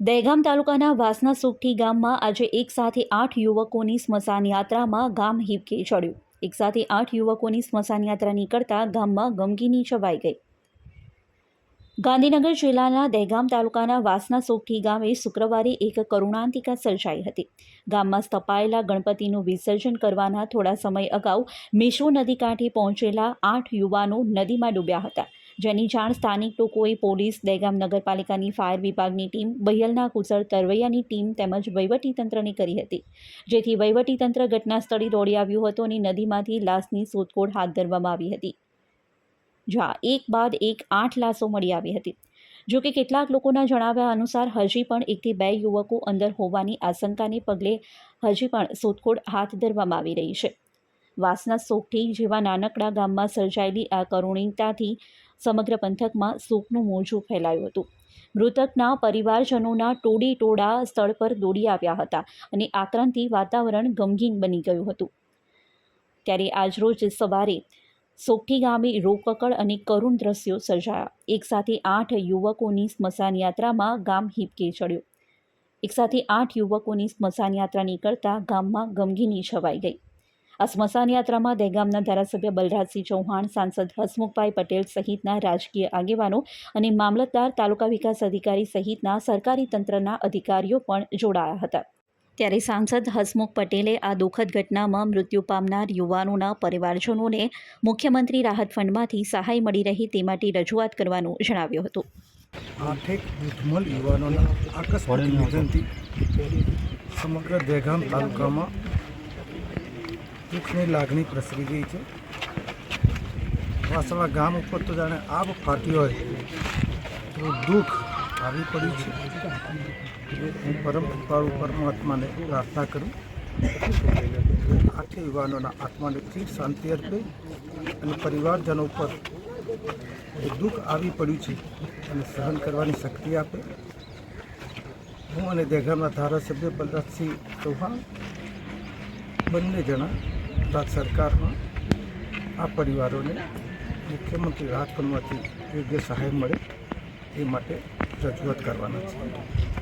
દહેગામ તાલુકાના વાસના સુખઠી ગામમાં આજે એક સાથે આઠ યુવકોની સ્મશાન યાત્રામાં ગામ હિપકે ચડ્યું. એક સાથે આઠ યુવકોની સ્મશાન યાત્રા નીકળતા ગામમાં ગમગીની છવાઈ ગઈ. ગાંધીનગર જિલ્લાના દહેગામ તાલુકાના વાસના સોગઠી ગામે શુક્રવારે એક કરુણાંતિકા સર્જાઈ હતી. ગામમાં સ્થપાયેલા ગણપતિનું વિસર્જન કરવાના થોડા સમય અગાઉ મેશો નદી કાંઠે પહોંચેલા આઠ યુવાનો નદીમાં ડૂબ્યા હતા. જેની જાણ સ્થાનિક લોકોએ પોલીસ, દહેગામ નગરપાલિકાની ફાયર વિભાગની ટીમ, બહિયલના કુશળ તરવૈયાની ટીમ તેમજ વહીવટીતંત્રને કરી હતી. જેથી વહીવટીતંત્ર ઘટના સ્થળે દોડી આવ્યું હતું અને નદીમાંથી લાશની શોધખોળ હાથ ધરવામાં આવી હતી. જ્યાં એક બાદ એક આઠ લાશો મળી આવી હતી. જો કે કેટલાક લોકોના જણાવ્યા અનુસાર હજી પણ એકથી બે યુવકો અંદર હોવાની આશંકાને પગલે હજી પણ શોધખોળ હાથ ધરવામાં આવી રહી છે. વાસના સોગઠી જેવા નાનકડા ગામમાં સર્જાયેલી આ કરુણિકતાથી સમગ્ર પંથકમાં શોકનું મોજું ફેલાયું હતું. મૃતકના પરિવારજનોના ટોળી ટોળા સ્થળ પર દોડી આવ્યા હતા અને આક્રાંતિ વાતાવરણ ગમગીન બની ગયું હતું. ત્યારે આજરોજ સવારે સોગઠી ગામે રોકકળ અને કરુણ દ્રશ્યો સર્જાયા. એક સાથે આઠ યુવકોની સ્મશાન યાત્રામાં ગામ હિપકે ચડ્યું. એક સાથે આઠ યુવકોની સ્મશાન યાત્રા નીકળતા ગામમાં ગમગીની છવાઈ ગઈ. આ સ્મશાન યાત્રામાં દહેગામના ધારાસભ્ય બલરાજસિંહ ચૌહાણ સાંસદ હસમુખભાઈ પટેલ સહિતના રાજકીય આગેવાનો અને મામલતદાર તાલુકા વિકાસ અધિકારી સહિતના સરકારી તંત્રના અધિકારીઓ પણ જોડાયા હતા. ત્યારે સાંસદ હસમુખ પટેલે આ દુઃખદ ઘટનામાં મૃત્યુ પામનાર યુવાનોના પરિવારજનોને મુખ્યમંત્રી રાહત ફંડમાંથી સહાય મળી રહે તે માટે રજૂઆત કરવાનું જણાવ્યું હતું. આઠેક યુવાનોના આકસ્મિક નિધનથી સમગ્ર દહેગામ તાલુકામાં દુઃખની લાગણી પ્રસરી ગઈ છે. વાસણા ગામ ઉપર તો જાણે આબ ફાટી હોય તો દુઃખ આવી પડ્યું છે. હું પરમ કૃપાળુ પરમાત્માને પ્રાર્થના કરું. આઠે યુવાનોના આત્માને ચીર શાંતિ અર્પે અને પરિવારજનો ઉપર દુઃખ આવી પડ્યું છે અને સહન કરવાની શક્તિ આપે. હું અને દહેગામના ધારાસભ્ય બલરાજસિંહ ચૌહાણ બંને જણા ગુજરાત સરકારમાં આ પરિવારોને મુખ્યમંત્રી રાહત ફંડમાંથી યોગ્ય સહાય મળે એ માટે રજૂઆત કરવાના છે.